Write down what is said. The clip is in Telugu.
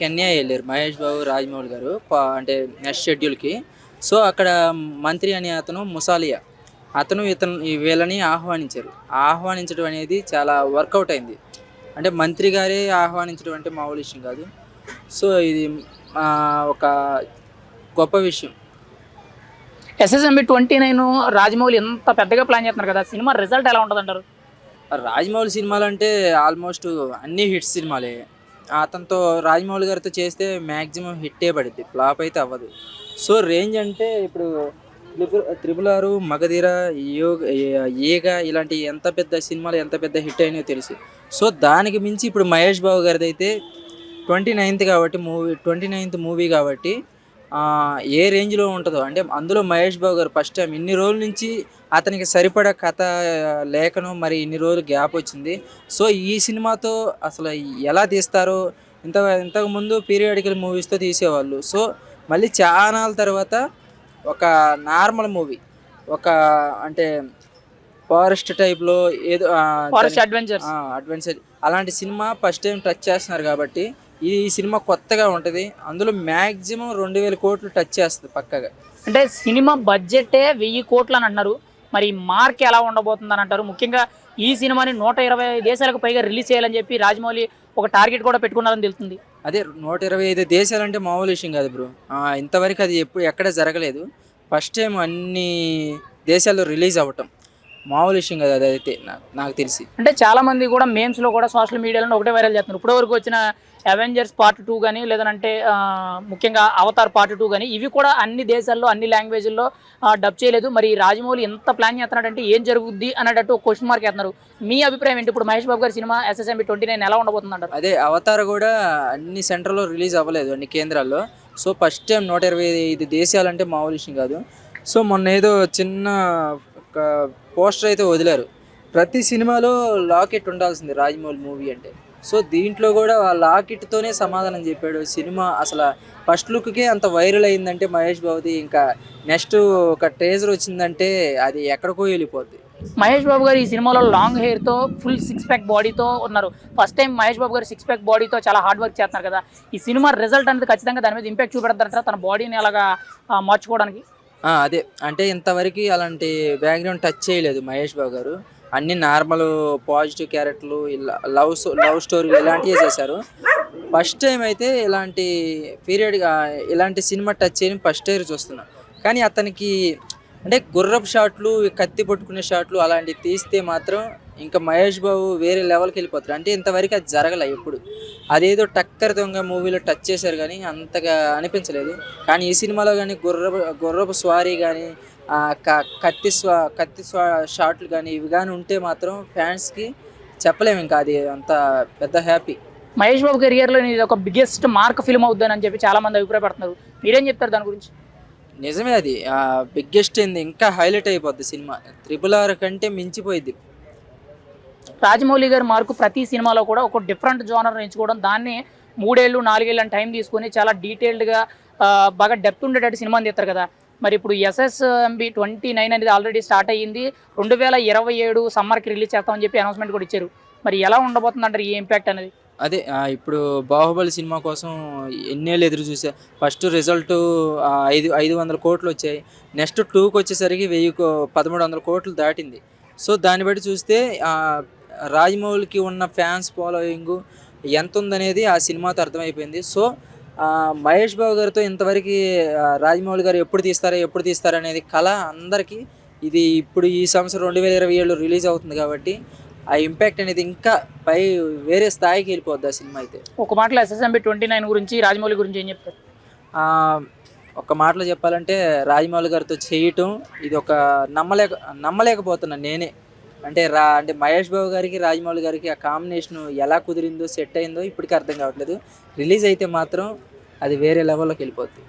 కెన్యా వెళ్ళారు మహేష్ బాబు రాజమౌళి గారు అంటే నెక్స్ట్ షెడ్యూల్కి. సో అక్కడ మంత్రి అనే అతను ముసాలియా. అతను ఇతను ఈ వీళ్ళని ఆహ్వానించారు. ఆహ్వానించడం అనేది చాలా వర్కౌట్ అయింది. అంటే మంత్రి గారే ఆహ్వానించడం అంటే మామూలు విషయం కాదు. సో ఇది ఒక గొప్ప విషయం. ఎస్ఎస్ఎంబి ట్వంటీ నైన్ రాజమౌళి ఎంత పెద్దగా ప్లాన్ చేస్తున్నారు కదా? సినిమా రిజల్ట్ ఎలా ఉంటుంది అంటారు రాజమౌళి సినిమాలు అంటే ఆల్మోస్ట్ అన్ని హిట్ సినిమాలే. అతనితో రాజమౌళి గారితో చేస్తే మ్యాక్సిమం హిట్టే పడుద్ది. ఫ్లాప్ అయితే అవ్వదు. సో రేంజ్ అంటే ఇప్పుడు త్రిపుల్ ఆరు మగధీర యోగ ఏగ ఇలాంటి ఎంత పెద్ద సినిమాలు ఎంత పెద్ద హిట్ అయినాయో తెలుసు. సో దానికి మించి ఇప్పుడు మహేష్ బాబు గారిది అయితే ట్వంటీ నైన్త్ కాబట్టి మూవీ ట్వంటీ నైన్త్ మూవీ కాబట్టి ఏ రేంజ్లో ఉంటుందో. అంటే అందులో మహేష్ బాబు గారు ఫస్ట్ టైం ఇన్ని రోజుల నుంచి అతనికి సరిపడా కథ లేఖను మరి ఇన్ని రోజులు గ్యాప్ వచ్చింది. సో ఈ సినిమాతో అసలు ఎలా తీస్తారో ఇంత ఇంతకు ముందు పీరియాడికల్ మూవీస్తో తీసేవాళ్ళు. సో మళ్ళీ చాలా తర్వాత ఒక నార్మల్ మూవీ ఒక అంటే ఫారెస్ట్ టైప్లో ఏదో అడ్వెంచర్. అలాంటి సినిమా ఫస్ట్ టైం టచ్ చేస్తున్నారు కాబట్టి ఈ సినిమా కొత్తగా ఉంటుంది. అందులో మ్యాక్సిమం రెండు వేల కోట్లు టచ్ చేస్తుంది పక్కగా. అంటే సినిమా బడ్జెటే వెయ్యి కోట్లు అని అంటున్నారు మరి మార్క్ ఎలా ఉండబోతుంది అని అంటారు. ముఖ్యంగా ఈ సినిమాని నూట ఇరవై దేశాలకు పైగా రిలీజ్ చేయాలని చెప్పి రాజమౌళి ఒక టార్గెట్ కూడా పెట్టుకున్నారని తెలుస్తుంది. అదే నూట ఇరవై ఐదు దేశాలంటే మామూలు విషయం కాదు బ్రో. ఇంతవరకు అది ఎప్పుడు ఎక్కడ జరగలేదు. ఫస్ట్ టైం అన్ని దేశాల్లో రిలీజ్ అవ్వటం. మామూలు విషయం కాదు అదైతే నాకు తెలిసి. అంటే చాలా మంది కూడా memes లో కూడా సోషల్ మీడియాలో ఒకటే వైరల్ చేస్తున్నారు. ఇప్పటి వరకు వచ్చిన అవెంజర్స్ పార్ట్ టూ కానీ లేదంటే ముఖ్యంగా అవతార్ పార్ట్ టూ కానీ ఇవి కూడా అన్ని దేశాల్లో అన్ని లాంగ్వేజ్ల్లో డబ్ చేయలేదు. మరి రాజమౌళి ఎంత ప్లాన్ చేస్తున్నాడంటే ఏం జరుగుద్ది అనేటట్టు క్వశ్చన్ మార్క్ చేస్తున్నారు మీ అభిప్రాయం ఏంటి? ఇప్పుడు మహేష్ బాబు గారి సినిమా ఎస్ఎస్ఎంబి ట్వంటీ నైన్ ఎలా ఉండబోతుంది అంటారు అదే అవతార్ కూడా అన్ని సెంటర్లో రిలీజ్ అవ్వలేదు అన్ని కేంద్రాల్లో. సో ఫస్ట్ టైం నూట ఇరవై ఐదు దేశాలంటే మామూలు విషయం కాదు. సో మొన్న ఏదో చిన్న ఒక పోస్టర్ అయితే వదిలారు. ప్రతి సినిమాలో లాకెట్ ఉండాల్సింది రాజమౌళి మూవీ అంటే. సో దీంట్లో కూడా ఆ లాకెట్తోనే సమాధానం చెప్పాడు. సినిమా అసలు ఫస్ట్ లుక్కే అంత వైరల్ అయిందంటే మహేష్ బాబుది ఇంకా నెక్స్ట్ ఒక ట్రేజర్ వచ్చిందంటే అది ఎక్కడికో వెళ్ళిపోద్ది. మహేష్ బాబు గారు ఈ సినిమాలో లాంగ్ హెయిర్తో ఫుల్ సిక్స్ ప్యాక్ బాడీతో ఉన్నారు. ఫస్ట్ టైం మహేష్ బాబు గారు సిక్స్ ప్యాక్ బాడీతో చాలా హార్డ్ వర్క్ చేస్తున్నారు కదా. ఈ సినిమా రిజల్ట్ అనేది ఖచ్చితంగా దాని మీద ఇంపాక్ట్ చూపెడతారంటారా తన బాడీని అలాగా మార్చుకోవడానికి. ఆ, అదే. అంటే ఇంతవరకు అలాంటి బ్యాక్గ్రౌండ్ టచ్ చేయలేదు మహేష్ బాబు గారు. అన్ని నార్మల్ పాజిటివ్ క్యారెక్టర్లు ఇలా లవ్ లవ్ స్టోరీలు ఇలాంటివే చేశారు. ఫస్ట్ టైం అయితే ఇలాంటి పీరియడ్గా ఇలాంటి సినిమా టచ్ చేయని ఫస్ట్ టైం చూస్తున్నా. కానీ అతనికి అంటే గుర్రపు షాట్లు కత్తి పట్టుకునే షాట్లు అలాంటివి తీస్తే మాత్రం ఇంకా మహేష్ బాబు వేరే లెవెల్కి వెళ్ళిపోతారు అంటే ఇంతవరకు అది జరగలే ఎప్పుడు. అదేదో టక్కర్ దొంగ మూవీలో టచ్ చేశారు కానీ అంతగా అనిపించలేదు. కానీ ఈ సినిమాలో కానీ గుర్రపు గుర్రపు స్వారీ కానీ కత్తి స్వా కత్తి స్వా షాట్లు కానీ ఇవి కానీ ఉంటే మాత్రం ఫ్యాన్స్కి చెప్పలేము ఇంకా అది అంత పెద్ద హ్యాపీ మహేష్ బాబు కెరియర్లో ఇది ఒక బిగ్గెస్ట్ మార్క్ ఫిల్మ్ అవుద్దని అని చెప్పి చాలా మంది అభిప్రాయపడుతున్నారు. మీరేం చెప్తారు దాని గురించి? నిజమే అది. బిగ్గెస్ట్ ఏంది? ఇంకా హైలైట్ అయిపోద్ది సినిమా. త్రిపుల్ ఆర్ కంటే మించిపోయింది రాజమౌళి గారి మార్కు ప్రతి సినిమాలో కూడా ఒక డిఫరెంట్ జోనర్ ఎంచుకోవడం. దాన్ని మూడేళ్ళు నాలుగేళ్ళు అని టైం తీసుకొని చాలా డీటెయిల్డ్గా బాగా డెప్త్ ఉండేటట్టు సినిమాని తీస్తారు కదా. మరి ఇప్పుడు ఎస్ఎస్ఎంబి ట్వంటీ నైన్ అనేది ఆల్రెడీ స్టార్ట్ అయ్యింది. రెండు వేల ఇరవై ఏడు సమ్మర్కి రిలీజ్ చేస్తామని చెప్పి అనౌన్స్మెంట్ కూడా ఇచ్చారు. మరి ఎలా ఉండబోతుంది అంటారు ఈ ఇంపాక్ట్ అనేది? అదే ఇప్పుడు బాహుబలి సినిమా కోసం ఎన్నేళ్ళు ఎదురు చూసా. ఫస్ట్ రిజల్ట్ ఐదు ఐదు వందల కోట్లు వచ్చాయి. నెక్స్ట్ టూకి వచ్చేసరికి వెయ్యి పదమూడు వందల కోట్లు దాటింది. సో దాన్ని బట్టి చూస్తే రాజమౌళికి ఉన్న ఫ్యాన్స్ ఫాలోయింగ్ ఎంత ఉందనేది ఆ సినిమాతో అర్థమైపోయింది. సో మహేష్ బాబు గారితో ఇంతవరకు రాజమౌళి గారు ఎప్పుడు తీస్తారో ఎప్పుడు తీస్తారో అనేది కళ అందరికీ ఇది ఇప్పుడు ఈ సంవత్సరం రెండు వేల ఇరవై ఏళ్ళు రిలీజ్ అవుతుంది కాబట్టి ఆ ఇంపాక్ట్ అనేది ఇంకా పై వేరే స్థాయికి వెళ్ళిపోద్ది ఆ సినిమా అయితే. ఒక మాటలో ఎస్ఎస్ఎంబి ట్వంటీ నైన్ గురించి రాజమౌళి గురించి ఏం చెప్తారు? ఒక మాటలో చెప్పాలంటే రాజమౌళి గారితో చేయటం ఇది ఒక నమ్మలేక నమ్మలేకపోతున్నాను నేనే. అంటే రా అంటే మహేష్ బాబు గారికి రాజమౌళి గారికి ఆ కాంబినేషన్ ఎలా కుదిరిందో సెట్ అయిందో ఇప్పటికీ అర్థం కావట్లేదు. రిలీజ్ అయితే మాత్రం అది వేరే లెవెల్లోకి వెళ్ళిపోద్ది.